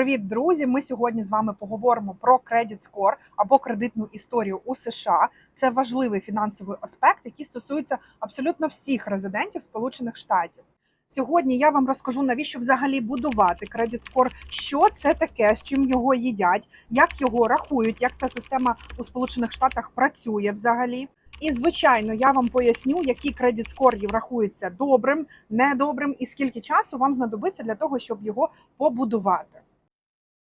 Привіт, друзі! Ми сьогодні з вами поговоримо про Credit Score або кредитну історію у США. Це важливий фінансовий аспект, який стосується абсолютно всіх резидентів Сполучених Штатів. Сьогодні я вам розкажу, навіщо взагалі будувати Credit Score, що це таке, з чим його їдять, як його рахують, як ця система у Сполучених Штатах працює взагалі. І звичайно, я вам поясню, які кредит скорів рахуються добрим, недобрим, і скільки часу вам знадобиться для того, щоб його побудувати.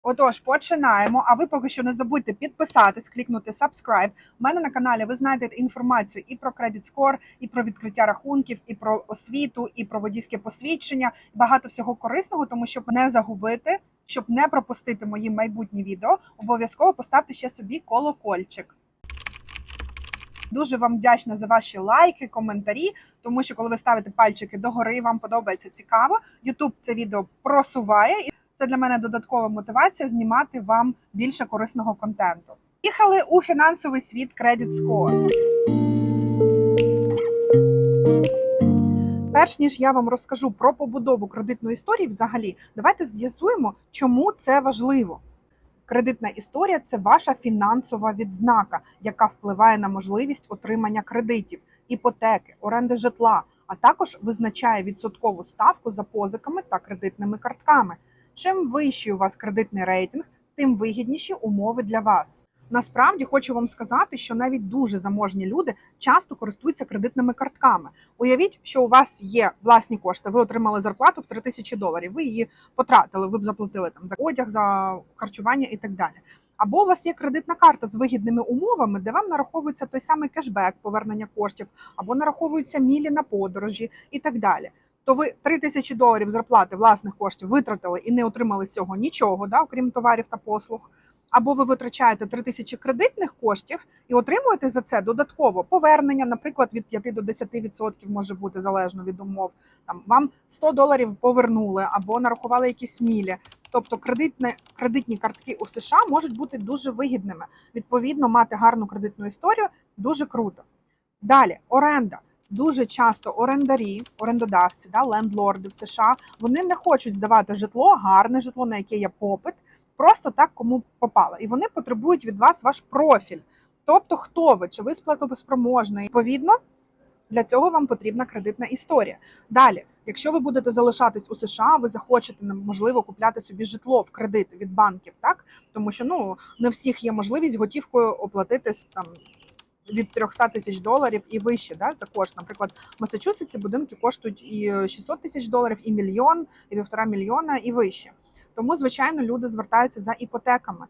Отож, починаємо. А ви поки що не забудьте підписатись, клікнути subscribe. У мене на каналі ви знайдете інформацію і про Credit Score, і про відкриття рахунків, і про освіту, і про водійське посвідчення. Багато всього корисного, тому щоб не загубити, щоб не пропустити мої майбутні відео, обов'язково поставте ще собі колокольчик. Дуже вам вдячна за ваші лайки, коментарі, тому що коли ви ставите пальчики догори, вам подобається цікаво. YouTube це відео просуває, це для мене додаткова мотивація знімати вам більше корисного контенту. Їхали у фінансовий світ Credit Score. Перш ніж я вам розкажу про побудову кредитної історії, взагалі, давайте з'ясуємо, чому це важливо. Кредитна історія це ваша фінансова відзнака, яка впливає на можливість отримання кредитів, іпотеки, оренди житла, а також визначає відсоткову ставку за позиками та кредитними картками. Чим вищий у вас кредитний рейтинг, тим вигідніші умови для вас. Насправді хочу вам сказати, що навіть дуже заможні люди часто користуються кредитними картками. Уявіть, що у вас є власні кошти, ви отримали зарплату в 3 тисячі доларів. Ви її потратили, ви б заплатили там за одяг, за харчування і так далі. Або у вас є кредитна карта з вигідними умовами, де вам нараховується той самий кешбек, повернення коштів, або нараховуються мілі на подорожі і так далі. То ви 3 тисячі доларів зарплати власних коштів витратили і не отримали з цього нічого, да, окрім товарів та послуг. Або ви витрачаєте 3 тисячі кредитних коштів і отримуєте за це додатково повернення, наприклад, від 5 до 10% може бути залежно від умов. Там вам 100 доларів повернули або нарахували якісь мілі. Тобто кредитні, кредитні картки у США можуть бути дуже вигідними. Відповідно, мати гарну кредитну історію дуже круто. Далі оренда. Дуже часто орендарі, орендодавці, да, лендлорди в США, вони не хочуть здавати житло, гарне житло, на яке є попит, просто так кому попало. І вони потребують від вас ваш профіль. Тобто, хто ви, чи ви сплатоспроможний. Відповідно, для цього вам потрібна кредитна історія. Далі, якщо ви будете залишатись у США, ви захочете можливо купляти собі житло в кредит від банків, так тому що ну не всіх є можливість готівкою оплатити там. Від 300 тисяч доларів і вище да, за кошт. Наприклад, в Масачусетсі будинки коштують і 600 тисяч доларів, і мільйон, і півтора мільйона, і вище. Тому, звичайно, люди звертаються за іпотеками.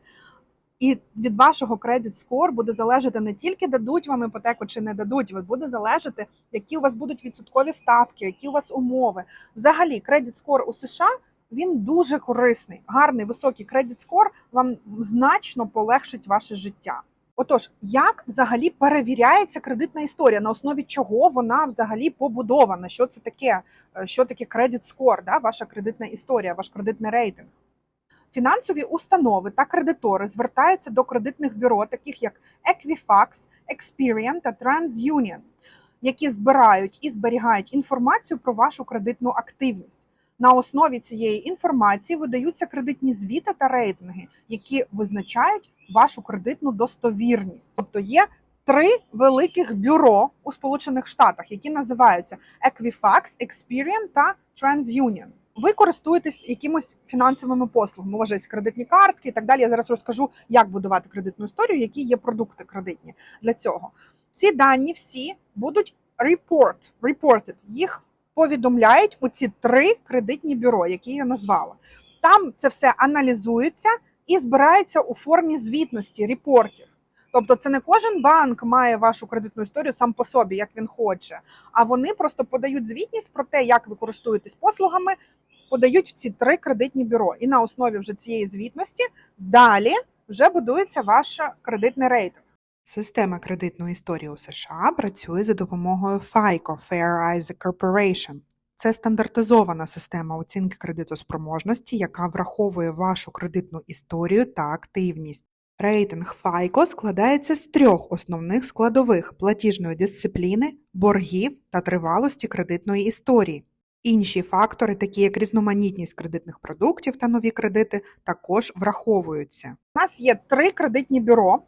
І від вашого кредит скор буде залежати не тільки дадуть вам іпотеку чи не дадуть, буде залежати, які у вас будуть відсоткові ставки, які у вас умови. Взагалі, кредит скор у США він дуже корисний. Гарний високий кредит скор вам значно полегшить ваше життя. Отож, як взагалі перевіряється кредитна історія, на основі чого вона взагалі побудована? Що це таке? Що таке кредит скор? Да? Ваша кредитна історія, ваш кредитний рейтинг? Фінансові установи та кредитори звертаються до кредитних бюро, таких як Equifax, Experian та TransUnion, які збирають і зберігають інформацію про вашу кредитну активність. На основі цієї інформації видаються кредитні звіти та рейтинги, які визначають вашу кредитну достовірність. Тобто є три великих бюро у Сполучених Штатах, які називаються Equifax, Experian та TransUnion. Ви користуєтесь якимось фінансовими послугами, може, кредитні картки і так далі. Я зараз розкажу, як будувати кредитну історію, які є продукти кредитні для цього. Ці дані всі будуть report, reported, їх повідомляють у ці три кредитні бюро, які я назвала. Там це все аналізується і збирається у формі звітності, репортів. Тобто, це не кожен банк має вашу кредитну історію сам по собі, як він хоче, а вони просто подають звітність про те, як ви користуєтесь послугами, подають в ці три кредитні бюро. І на основі вже цієї звітності далі вже будується ваш кредитний рейтинг. Система кредитної історії у США працює за допомогою FICO Fair Isaac Corporation. Це стандартизована система оцінки кредитоспроможності, яка враховує вашу кредитну історію та активність. Рейтинг FICO складається з трьох основних складових платіжної дисципліни, боргів та тривалості кредитної історії. Інші фактори, такі як різноманітність кредитних продуктів та нові кредити, також враховуються. У нас є три кредитні бюро,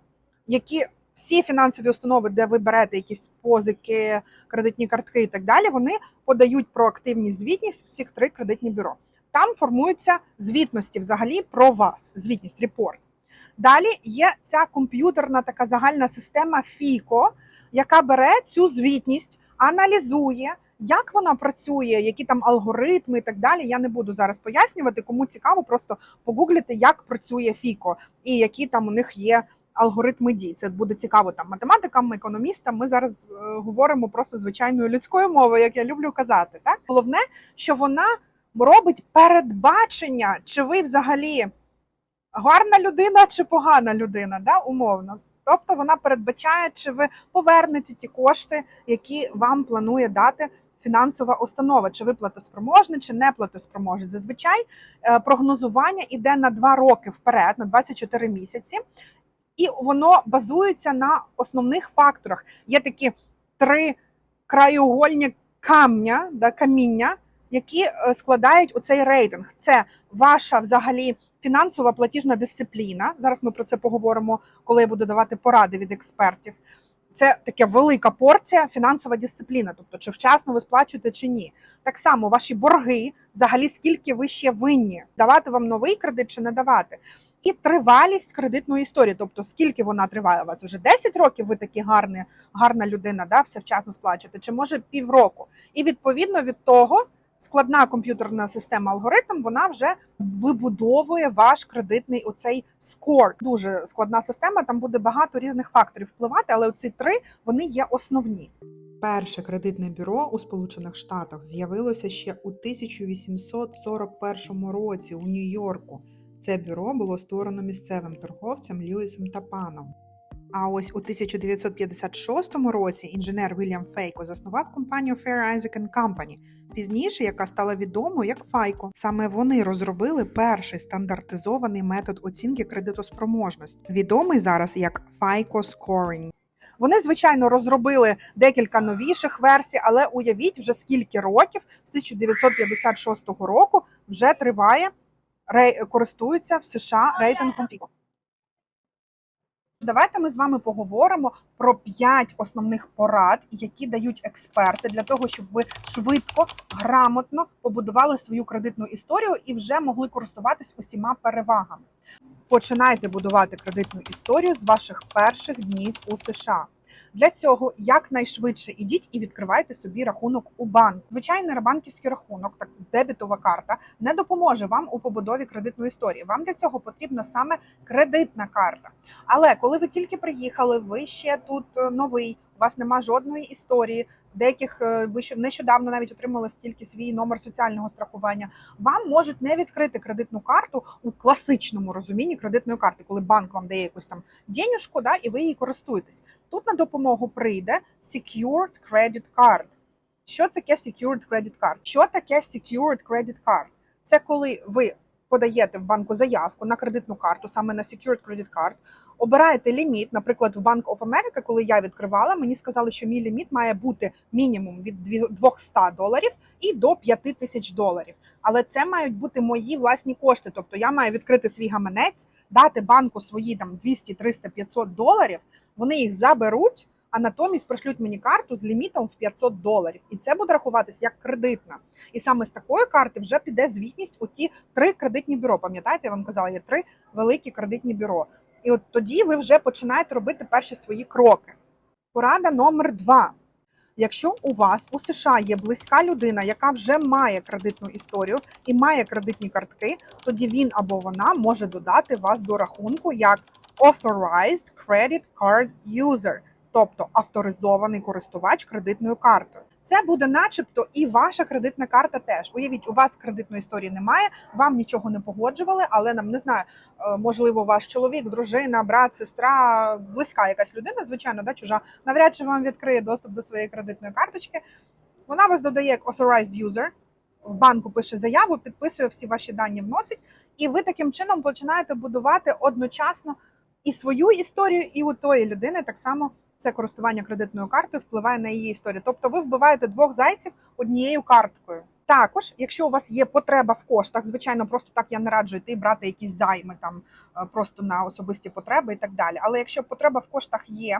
які всі фінансові установи, де ви берете якісь позики, кредитні картки і так далі, вони подають проактивні звітність в цих три кредитні бюро. Там формуються звітності взагалі про вас, звітність, репорт. Далі є ця комп'ютерна така загальна система FICO, яка бере цю звітність, аналізує, як вона працює, які там алгоритми і так далі. Я не буду зараз пояснювати. Кому цікаво, просто погуглити, як працює FICO і які там у них є алгоритми дій. Це буде цікаво там математикам, економістам. Ми зараз е, говоримо просто звичайною людською мовою, як я люблю казати. Так головне, що вона робить передбачення, чи ви взагалі гарна людина чи погана людина, да, умовно. Тобто вона передбачає, чи ви повернете ті кошти, які вам планує дати фінансова установа, чи ви платоспроможні, чи не платоспроможні. Зазвичай е, прогнозування йде на 2 роки вперед, на 24 місяці, і воно базується на основних факторах. Є такі три краєугольні камня, да, каміння, які е, складають оцей рейтинг. Це ваша взагалі фінансова платіжна дисципліна. Зараз ми про це поговоримо, коли я буду давати поради від експертів. Це така велика порція фінансова дисципліна, тобто чи вчасно ви сплачуєте чи ні. Так само ваші борги, взагалі скільки ви ще винні, давати вам новий кредит чи не давати. І тривалість кредитної історії, тобто скільки вона триває у вас вже 10 років, ви такі гарні, гарна людина, да, все вчасно сплачуєте, чи може півроку. І відповідно від того складна комп'ютерна система алгоритм, вона вже вибудовує ваш кредитний оцей скор. Дуже складна система. Там буде багато різних факторів впливати, але оці три вони є основні. Перше кредитне бюро у Сполучених Штатах з'явилося ще у 1841 році у Нью-Йорку. Це бюро було створено місцевим торговцем Льюісом Тапаном. А ось у 1956 році інженер Вільям Фейко заснував компанію Fair Isaac Company, пізніше яка стала відомою як FICO. Саме вони розробили перший стандартизований метод оцінки кредитоспроможності, відомий зараз як FICO Scoring. Вони, звичайно, розробили декілька новіших версій, але уявіть, вже скільки років з 1956 року вже триває користуються в США рейтингом FICO. Давайте ми з вами поговоримо про п'ять основних порад, які дають експерти для того, щоб ви швидко, грамотно побудували свою кредитну історію і вже могли користуватись усіма перевагами. Починайте будувати кредитну історію з ваших перших днів у США. Для цього якнайшвидше ідіть і відкривайте собі рахунок у банк. Звичайний банківський рахунок, так дебітова карта, не допоможе вам у побудові кредитної історії. Вам для цього потрібна саме кредитна карта. Але коли ви тільки приїхали, ви ще тут е, новий, у вас нема жодної історії. Деяких е, ви нещодавно навіть отримали стільки свій номер соціального страхування. Вам можуть не відкрити кредитну карту у класичному розумінні кредитної карти, коли банк вам дає якусь там денюжку, да, і ви її користуєтесь. Тут на допомогу прийде Secured Credit Card. Що таке Secured Credit Card? Що таке Secured Credit Card? Це коли ви подаєте в банку заявку на кредитну карту, саме на Secured Credit Card, обираєте ліміт. Наприклад, в Bank of America, коли я відкривала, мені сказали, що мій ліміт має бути мінімум від 200 доларів і до 5 тисяч доларів. Але це мають бути мої власні кошти. Тобто я маю відкрити свій гаманець, дати банку свої там 200, 300, 500 доларів. Вони їх заберуть, а натомість пришлють мені карту з лімітом в 500 доларів. І це буде рахуватись як кредитна. І саме з такої карти вже піде звітність у ті три кредитні бюро. Пам'ятаєте, я вам казала, є три великі кредитні бюро. І от тоді ви вже починаєте робити перші свої кроки. Порада номер два. Якщо у вас у США є близька людина, яка вже має кредитну історію і має кредитні картки, тоді він або вона може додати вас до рахунку як Authorized Credit Card User, тобто авторизований користувач кредитною картою. Це буде, начебто, і ваша кредитна карта теж. Уявіть, у вас кредитної історії немає, вам нічого не погоджували, але нам не знаю, е, можливо, ваш чоловік, дружина, брат, сестра, близька якась людина, звичайно, да, чужа, навряд чи вам відкриє доступ до своєї кредитної карточки. Вона вас додає як authorized user, в банку пише заяву, підписує всі ваші дані, вносить, і ви таким чином починаєте будувати одночасно і свою історію, і у тої людини так само це користування кредитною картою впливає на її історію. Тобто ви вбиваєте двох зайців однією карткою. Також, якщо у вас є потреба в коштах, звичайно, просто так я не раджу йти брати якісь займи там е, просто на особисті потреби і так далі. Але якщо потреба в коштах є,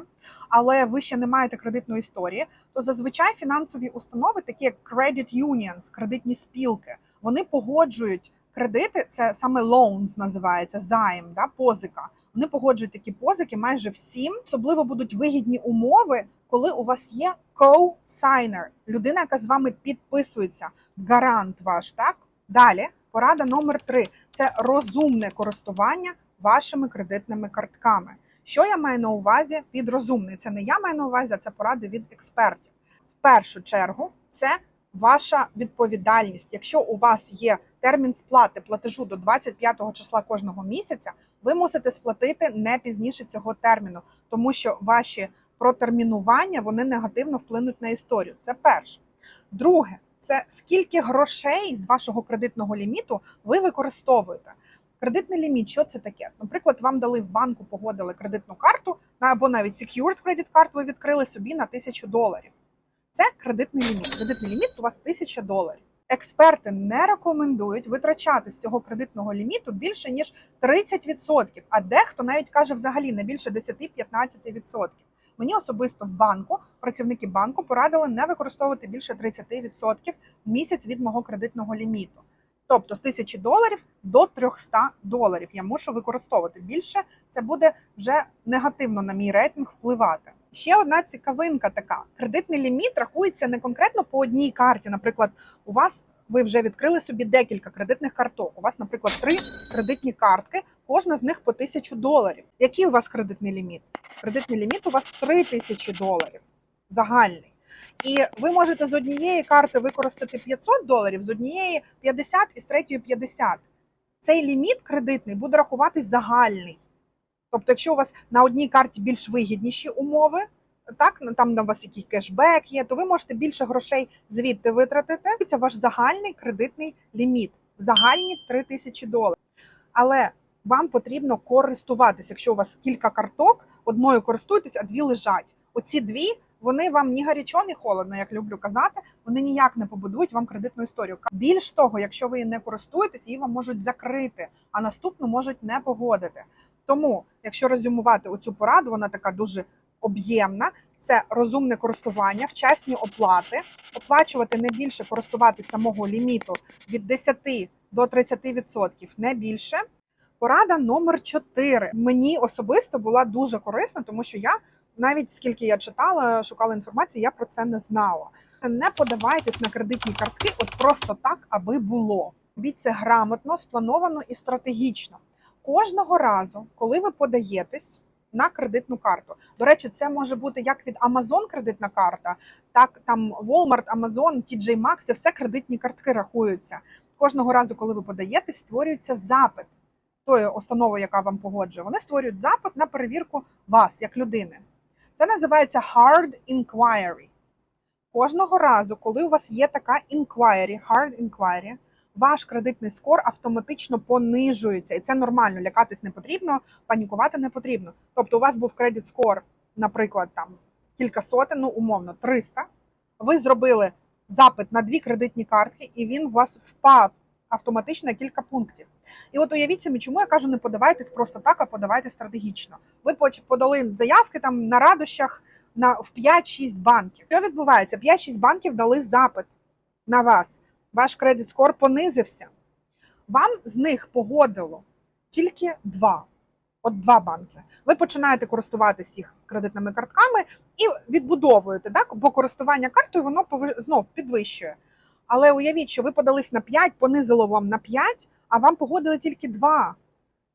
але ви ще не маєте кредитної історії, то зазвичай фінансові установи, такі як credit unions, кредитні спілки, вони погоджують кредити. Це саме loans називається займ, да, позика. Вони погоджують такі позики майже всім. Особливо будуть вигідні умови, коли у вас є co-signer, людина, яка з вами підписується, гарант ваш. Так далі порада номер три це розумне користування вашими кредитними картками. Що я маю на увазі під розумний? Це не я маю на увазі, а це поради від експертів. В першу чергу це ваша відповідальність. Якщо у вас є термін сплати платежу до 25 числа кожного місяця, ви мусите сплатити не пізніше цього терміну, тому що ваші протермінування вони негативно вплинуть на історію. Це перше. Друге, це скільки грошей з вашого кредитного ліміту ви використовуєте. Кредитний ліміт, що це таке? Наприклад, вам дали в банку, погодили кредитну карту або навіть secured credit card ви відкрили собі на тисячу доларів. Це кредитний ліміт. Кредитний ліміт у вас 1000 доларів. Експерти не рекомендують витрачати з цього кредитного ліміту більше ніж 30%, а дехто навіть каже взагалі не більше 10-15%. Мені особисто в банку працівники банку порадили не використовувати більше 30% в місяць від мого кредитного ліміту. Тобто з 1000 доларів до 300 доларів я мушу використовувати більше. Це буде вже негативно на мій рейтинг впливати. Ще одна цікавинка така: кредитний ліміт рахується не конкретно по одній карті. Наприклад, у вас ви вже відкрили собі декілька кредитних карток. У вас, наприклад, три кредитні картки, кожна з них по 1000 доларів. Який у вас кредитний ліміт? Кредитний ліміт у вас 3000 доларів загальний. І ви можете з однієї карти використати 500 доларів, з однієї 50 і з третьої 50. Цей ліміт кредитний буде рахуватись загальний. Тобто, якщо у вас на одній карті більш вигідніші умови, так ну, там на вас якийсь кешбек є, то ви можете більше грошей звідти витратити. Це ваш загальний кредитний ліміт, загальні 3 тисячі доларів. Але вам потрібно користуватися. Якщо у вас кілька карток, одною користуєтесь, а дві лежать. Оці дві вони вам ні гарячо, ні холодно, як люблю казати. Вони ніяк не побудують вам кредитну історію. Більш того, якщо ви не користуєтесь, її вам можуть закрити, а наступну можуть не погодити. Тому, якщо резюмувати оцю пораду, вона така дуже об'ємна. Це розумне користування, вчасні оплати, оплачувати не більше користуватись самого ліміту від 10 до 30%, не більше. Порада номер 4 мені особисто була дуже корисна, тому що я навіть скільки я читала, шукала інформацію, я про це не знала. Не подавайтесь на кредитні картки, от просто так, аби було. Робіть грамотно, сплановано і стратегічно. Кожного разу, коли ви подаєтесь на кредитну карту. До речі, це може бути як від Amazon кредитна карта, так там Walmart, Amazon, TJ Maxx, це все кредитні картки рахуються. Кожного разу, коли ви подаєтесь, створюється запит тої установи, яка вам погоджує. Вони створюють запит на перевірку вас як людини. Це називається hard inquiry. Кожного разу, коли у вас є така inquiry, hard inquiry, ваш кредитний скор автоматично понижується, і це нормально. Лякатись не потрібно, панікувати не потрібно. Тобто, у вас був кредит скор, наприклад, там кілька сотень, ну умовно 300, Ви зробили запит на дві кредитні картки, і він у вас впав автоматично кілька пунктів. І от уявіть собі, чому я кажу, не подавайтесь просто так, а подавайте стратегічно. Ви подали заявки там на радощах на в 5-6 банків. Що відбувається? 5-6 банків дали запит на вас. Ваш кредит скор понизився. Вам з них погодило тільки два. От два банки. Ви починаєте користуватися їх кредитними картками і відбудовуєте, так? бо користування картою воно знов підвищує. Але уявіть, що ви подались на 5, понизило вам на 5, а вам погодили тільки 2.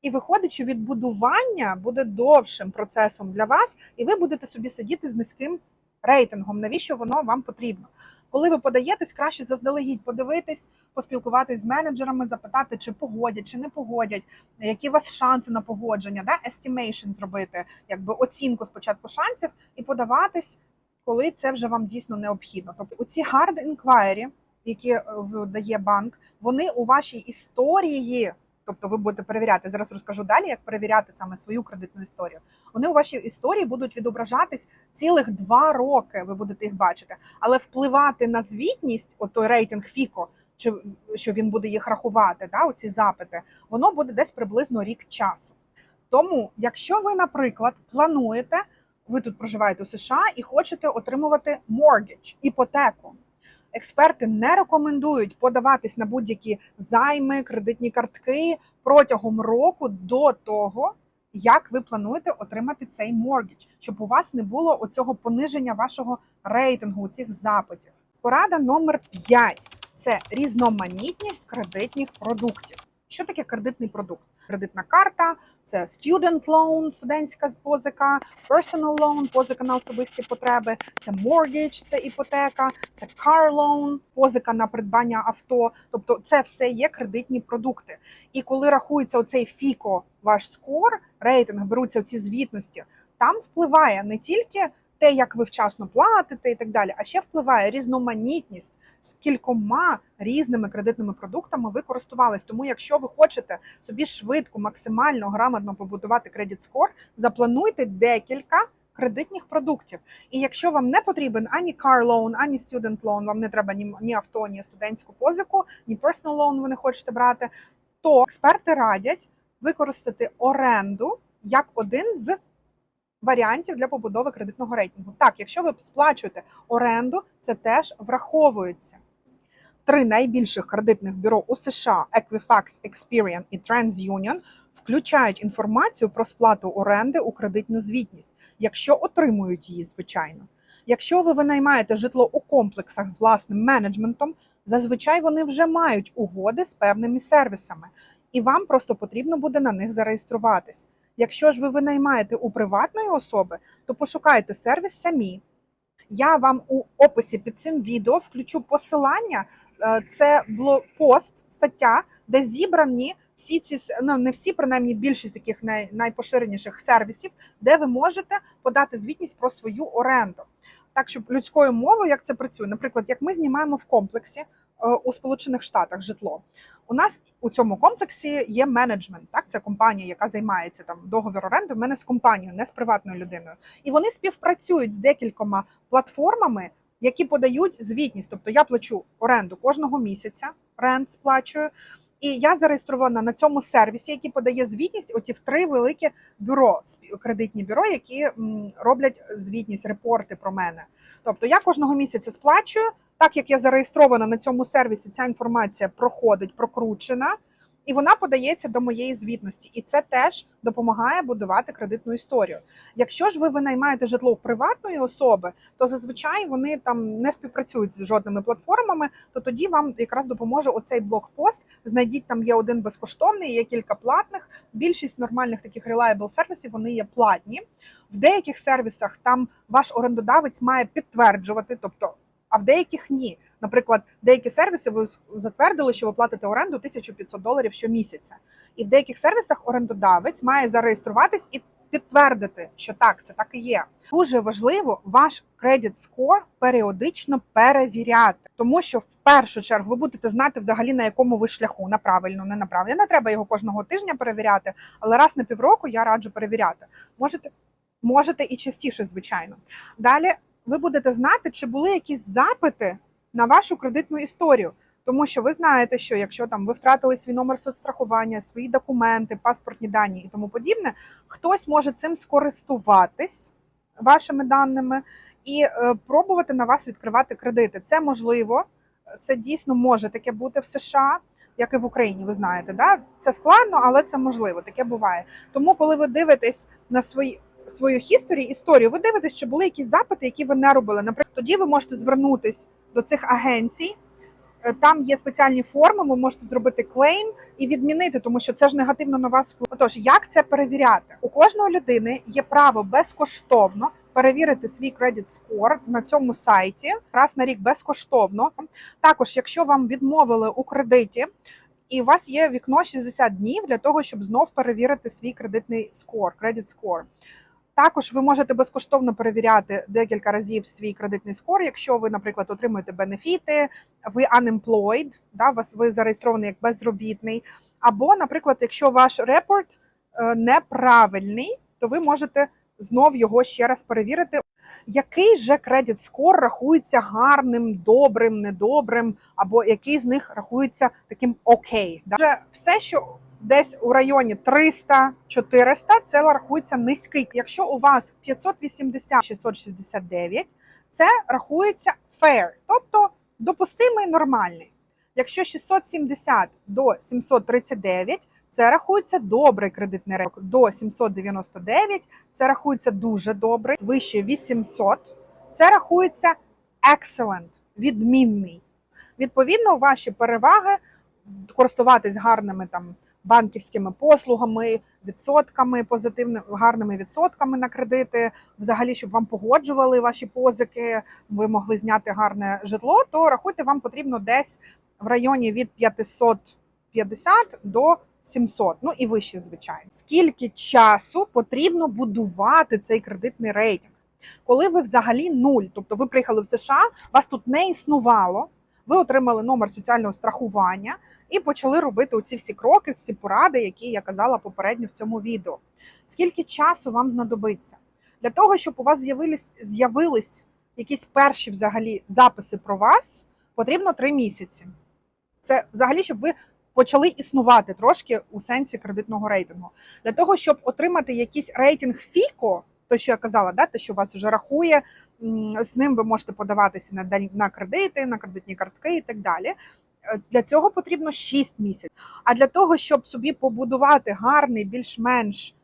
І виходить, що відбудування буде довшим процесом для вас, і ви будете собі сидіти з низьким рейтингом. Навіщо воно вам потрібно? Коли ви подаєтесь, краще заздалегідь подивитись, поспілкуватись з менеджерами, запитати, чи погодять, чи не погодять, які у вас шанси на погодження, да? estimation зробити, якби оцінку спочатку шансів, і подаватись, коли це вже вам дійсно необхідно. Тобто, оці hard inquiry, які е, дає банк, вони у вашій історії. Тобто ви будете перевіряти. Зараз розкажу далі, як перевіряти саме свою кредитну історію. Вони у вашій історії будуть відображатись цілих два роки. Ви будете їх бачити, але впливати на звітність, от той рейтинг FICO, чи що він буде їх рахувати, да, оці запити, воно буде десь приблизно рік часу. Тому, якщо ви, наприклад, плануєте, ви тут проживаєте у США і хочете отримувати mortgage, іпотеку. Експерти не рекомендують подаватись на будь-які займи, кредитні картки протягом року до того, як ви плануєте отримати цей mortgage, щоб у вас не було оцього пониження вашого рейтингу, цих запитів. Порада номер 5 – це різноманітність кредитних продуктів. Що таке кредитний продукт? Кредитна карта, це student loan, студентська позика, personal loan, позика на особисті потреби, це mortgage, це іпотека, це car loan, позика на придбання авто. Тобто це все є кредитні продукти. І коли рахується оцей фіко, ваш скор, рейтинг, беруться ці звітності, там впливає не тільки те, як ви вчасно платите і так далі, а ще впливає різноманітність. З кількома різними кредитними продуктами ви користувались. Тому, якщо ви хочете собі швидко, максимально грамотно побудувати кредит скор, заплануйте декілька кредитних продуктів. І якщо вам не потрібен ані car loan, ані student loan, вам не треба ні, ні авто, ні студентську позику, ні personal loan ви не хочете брати, то експерти радять використати оренду як один з варіантів для побудови кредитного рейтингу. Так, якщо ви сплачуєте оренду, це теж враховується. Три найбільших кредитних бюро у США Equifax, Experian і TransUnion включають інформацію про сплату оренди у кредитну звітність, якщо отримують її, звичайно. Якщо ви винаймаєте житло у комплексах з власним менеджментом, зазвичай вони вже мають угоди з певними сервісами, і вам просто потрібно буде на них зареєструватись. Якщо ж ви винаймаєте у приватної особи, то пошукайте сервіс самі. Я вам у описі під цим відео включу посилання. Е, Це блокпост, стаття, де зібрані всі ці ну не всі, принаймні більшість таких най, найпоширеніших сервісів, де ви можете подати звітність про свою оренду. Так, щоб людською мовою, як це працює, наприклад, як ми знімаємо в комплексі е, у Сполучених Штатах житло. У нас у цьому комплексі є менеджмент. Так, це компанія, яка займається там договір оренди. В мене з компанією, не з приватною людиною. І вони співпрацюють з декількома платформами, які подають звітність. Тобто я плачу оренду кожного місяця, рент сплачую. І я зареєстрована на цьому сервісі, який подає звітність. Оті в три великі бюро, кредитні бюро, які роблять звітність, репорти про мене. Тобто я кожного місяця сплачую. Так як я зареєстрована на цьому сервісі, ця інформація проходить, прокручена, і вона подається до моєї звітності. І це теж допомагає будувати кредитну історію. Якщо ж ви винаймаєте житло в приватної особи, то зазвичай вони там не співпрацюють з жодними платформами, то тоді вам якраз допоможе оцей блокпост. Знайдіть там є один безкоштовний, є кілька платних. Більшість нормальних таких reliable сервісів вони є платні. В деяких сервісах там ваш орендодавець має підтверджувати, тобто, а в деяких ні. Наприклад, деякі сервіси ви затвердили, що ви платите оренду 1500 доларів щомісяця. І в деяких сервісах орендодавець має зареєструватись і підтвердити, що так, це так і є. Дуже важливо ваш кредит скор періодично перевіряти, тому що в першу чергу ви будете знати взагалі на якому ви шляху на правильно, не на правильно. Не треба його кожного тижня перевіряти, але раз на півроку я раджу перевіряти. Можете, можете і частіше, звичайно. Далі ви будете знати, чи були якісь запити на вашу кредитну історію. Тому що ви знаєте, що якщо там ви втратили свій номер соцстрахування, свої документи, паспортні дані і тому подібне, хтось може цим скористуватись вашими даними і е, пробувати на вас відкривати кредити. Це можливо, це дійсно може таке бути в США, як і в Україні. Ви знаєте, да? це складно, але це можливо. Таке буває. Тому, коли ви дивитесь на свої. Свою хісторі, історію, ви дивитесь, чи були якісь запити, які ви не робили. Наприклад, тоді ви можете звернутись до цих агенцій. Е, Там є спеціальні форми, ви можете зробити клейм і відмінити, тому що це ж негативно на вас впливає. Отож, як це перевіряти? У кожної людини є право безкоштовно перевірити свій кредит скор на цьому сайті раз на рік безкоштовно. Також, якщо вам відмовили у кредиті, і у вас є вікно 60 днів для того, щоб знов перевірити свій кредитний скор, кредит скор. Також ви можете безкоштовно перевіряти декілька разів свій кредитний скор, якщо ви, наприклад, отримуєте бенефіти, ви unemployed, да, вас ви зареєстрований як безробітний. Або, наприклад, якщо ваш репорт е, неправильний, то ви можете знов його ще раз перевірити. який же кредит скор рахується гарним, добрим, недобрим, або який з них рахується таким окей. Да? Все, що десь у районі 300-400, це рахується низький. Якщо у вас 580-669, це рахується fair, тобто допустимий нормальний. Якщо 670 до 739, це рахується добрий кредитний рейтинг. До 799 це рахується дуже добрий. Вище 800 це рахується excellent, відмінний. Відповідно, ваші переваги користуватись гарними там банківськими послугами, відсотками, позитивними гарними відсотками на кредити, взагалі, щоб вам погоджували ваші позики, ви могли зняти гарне житло, то рахуйте, вам потрібно десь в районі від 550 до 700, ну і вище, звичайно. Скільки часу потрібно будувати цей кредитний рейтинг? Коли ви взагалі нуль, тобто ви приїхали в США, вас тут не існувало, ви отримали номер соціального страхування і почали робити оці всі кроки, ці поради, які я казала попередньо в цьому відео. Скільки часу вам знадобиться для того, щоб у вас з'явились з'явились якісь перші взагалі записи про вас, потрібно три місяці. Це взагалі, щоб ви почали існувати трошки у сенсі кредитного рейтингу. Для того, щоб отримати якийсь рейтинг FICO, то що я казала, да, те, що вас вже рахує, з ним ви можете подаватися на на кредити, на кредитні картки і так далі. Е, Для цього потрібно 6 місяців. А для того, щоб собі побудувати гарний, більш-менш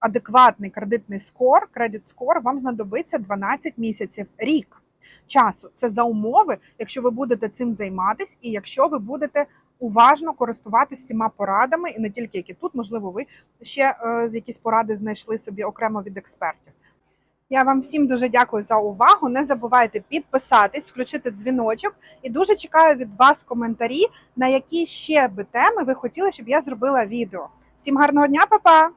адекватний кредитний скор, кредит скор, вам знадобиться 12 місяців, рік часу. Це за умови, якщо ви будете цим займатись, і якщо ви будете уважно користуватися цими порадами, і не тільки які тут, можливо, ви ще е, з якісь поради знайшли собі окремо від експертів. Я вам всім дуже дякую за увагу. Не забувайте підписатись, включити дзвіночок, і дуже чекаю від вас коментарі, на які ще би теми ви хотіли, щоб я зробила відео. Всім гарного дня, па-па!